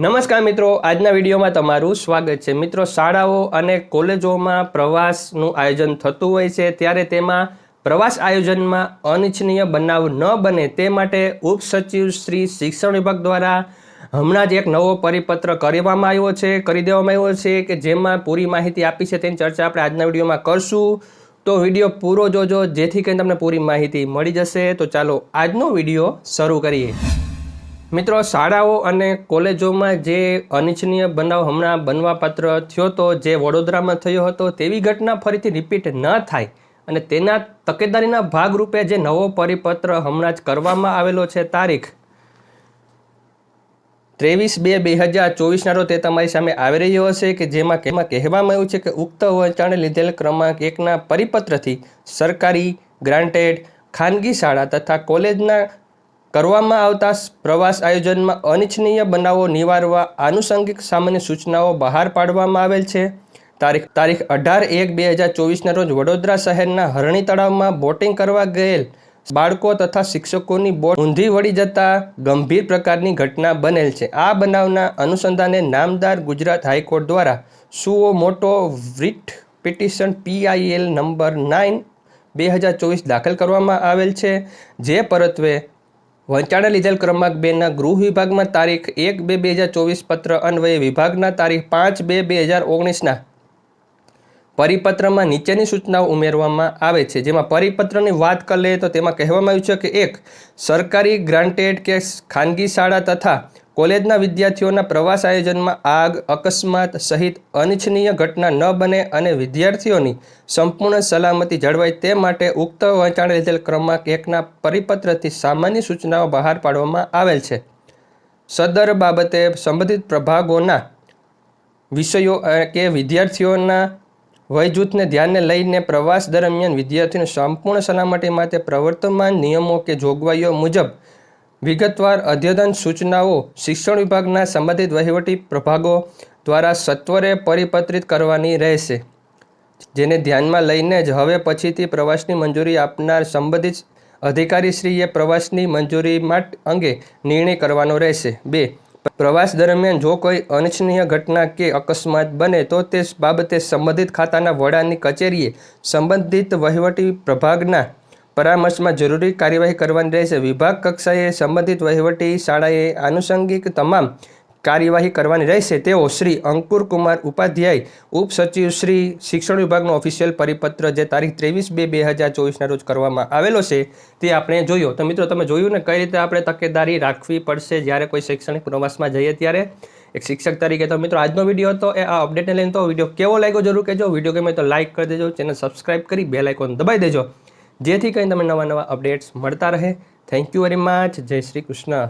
નમસ્કાર મિત્રો, આજના વિડીયોમાં તમારું સ્વાગત છે. મિત્રો, શાળાઓ અને કોલેજોમાં પ્રવાસનું આયોજન થતું હોય છે, ત્યારે તેમાં પ્રવાસ આયોજનમાં અનિચ્છનીય બનાવ ન બને તે માટે ઉપસચિવ શ્રી શિક્ષણ વિભાગ દ્વારા હમણાં જ એક નવો પરિપત્ર કરવામાં આવ્યો છે, કરી દેવામાં આવ્યો છે કે જેમાં પૂરી માહિતી આપી છે તેની ચર્ચા આપણે આજના વિડીયોમાં કરશું. તો વીડિયો પૂરો જોજો, જેથી કરીને તમને પૂરી માહિતી મળી જશે. તો ચાલો આજનો વીડિયો શરૂ કરીએ. મિત્રો, શાળાઓ અને કોલેજોમાં જે અનિચ્છનીય બનાવ હમણાં બનવાપાત્ર થયો હતો જે વડોદરામાં થયો હતો, તેવી ઘટના ફરીથી રિપીટ ન થાય અને તેના તકેદારીના ભાગરૂપે જે નવો પરિપત્ર હમણાં જ કરવામાં આવેલો છે તારીખ ત્રેવીસ બે બે હજાર ચોવીસના રોજ તે તમારી સામે આવી રહ્યો હશે કે જેમાં કેમાં કહેવામાં આવ્યું છે કે ઉક્ત વચાણે લીધેલ ક્રમાંક એકના પરિપત્રથી સરકારી ગ્રાન્ટેડ ખાનગી શાળા તથા કોલેજના કરવામાં આવતા પ્રવાસ આયોજનમાં અનિચ્છનીય બનાવો નિવારવા આનુષંગિક સામાન્ય સૂચનાઓ બહાર પાડવામાં આવેલ છે. તારીખ તારીખ અઢાર એક બે હજાર ચોવીસના રોજ વડોદરા શહેરના હરણી તળાવમાં બોટિંગ કરવા ગયેલ બાળકો તથા શિક્ષકોની બોટ ઊંધી વળી જતા ગંભીર પ્રકારની ઘટના બનેલ છે. આ બનાવના અનુસંધાને નામદાર ગુજરાત હાઈકોર્ટ દ્વારા સુઓ મોટો writ petition PIL number nine બે હજાર ચોવીસ દાખલ કરવામાં આવેલ છે, જે પરત્વે વંચાણે લીધેલ ક્રમાંક બેના ગૃહ વિભાગમાં તારીખ એક બે બે હજાર ચોવીસ પત્ર અન્વયે વિભાગના તારીખ પાંચ બે બે હજાર ઓગણીસના પરિપત્રમાં નીચેની સૂચનાઓ ઉમેરવામાં આવે છે. જેમાં પરિપત્રની વાત કરી લઈએ તો તેમાં કહેવામાં આવ્યું છે કે એક સરકારી ગ્રાન્ટેડ કે ખાનગી શાળા તથા કોલેજના વિદ્યાર્થીઓના પ્રવાસ આયોજનમાં આગ, અકસ્માત સહિત અનિચ્છનીય ઘટના ન બને અને વિદ્યાર્થીઓની સંપૂર્ણ સલામતી જળવાય તે માટે ઉક્ત વહેંચાણ લીધેલ ક્રમાંક એકના પરિપત્રથી સામાન્ય સૂચનાઓ બહાર પાડવામાં આવેલ છે. સદર બાબતે સંબંધિત પ્રભાગોના વિષયો કે વિદ્યાર્થીઓના વયજૂથને ધ્યાને લઈને પ્રવાસ દરમિયાન વિદ્યાર્થીઓની સંપૂર્ણ સલામતી માટે પ્રવર્તમાન નિયમો કે જોગવાઈઓ મુજબ વિગતવાર અદ્યતન સૂચનાઓ શિક્ષણ વિભાગના સંબંધિત વહીવટી પ્રભાગો દ્વારા સત્વરે પરિપત્રિત કરવાની રહેશે, જેને ધ્યાનમાં લઈને જ હવે પછીથી પ્રવાસની મંજૂરી આપનાર સંબંધિત અધિકારીશ્રીએ પ્રવાસની મંજૂરી માટે અંગે નિર્ણય કરવાનો રહેશે. બે, પ્રવાસ દરમિયાન જો કોઈ અનિચ્છનીય ઘટના કે અકસ્માત બને, તો તે બાબતે સંબંધિત ખાતાના વડાની કચેરીએ સંબંધિત વહીવટી પ્રભાગના પરામર્શમાં જરૂરી કાર્યવાહી કરવાની રહેશે. વિભાગ કક્ષાએ સંબંધિત વહીવટી શાળાએ આનુષંગિક તમામ કાર્યવાહી કરવાની રહેશે. તેઓ શ્રી અંકુર કુમાર ઉપાધ્યાય, ઉપસચિવ શ્રી શિક્ષણ વિભાગનો ઓફિશિયલ પરિપત્ર જે તારીખ ત્રેવીસ બે બે હજાર ચોવીસના રોજ કરવામાં આવેલો છે, તે આપણે જોયો. તો મિત્રો, તમે જોયું ને કઈ રીતે આપણે તકેદારી રાખવી પડશે જ્યારે કોઈ શૈક્ષણિક પ્રવાસમાં જઈએ ત્યારે? એક શિક્ષક તરીકે તો મિત્રો, આજનો વીડિયો હતો. એ આ અપડેટને લઈને તો વીડિયો કેવો લાગ્યો જરૂર કહેજો. વીડિયો ગમે તો લાઇક કરી દેજો. ચેનલ સબસ્ક્રાઇબ કરી બે લાઇકોન દબાઈ દેજો. જેથી કંઈ તમને નવા નવા અપડેટ્સ મળતા રહે. થેન્ક યુ વેરી મચ જય શ્રી કૃષ્ણ.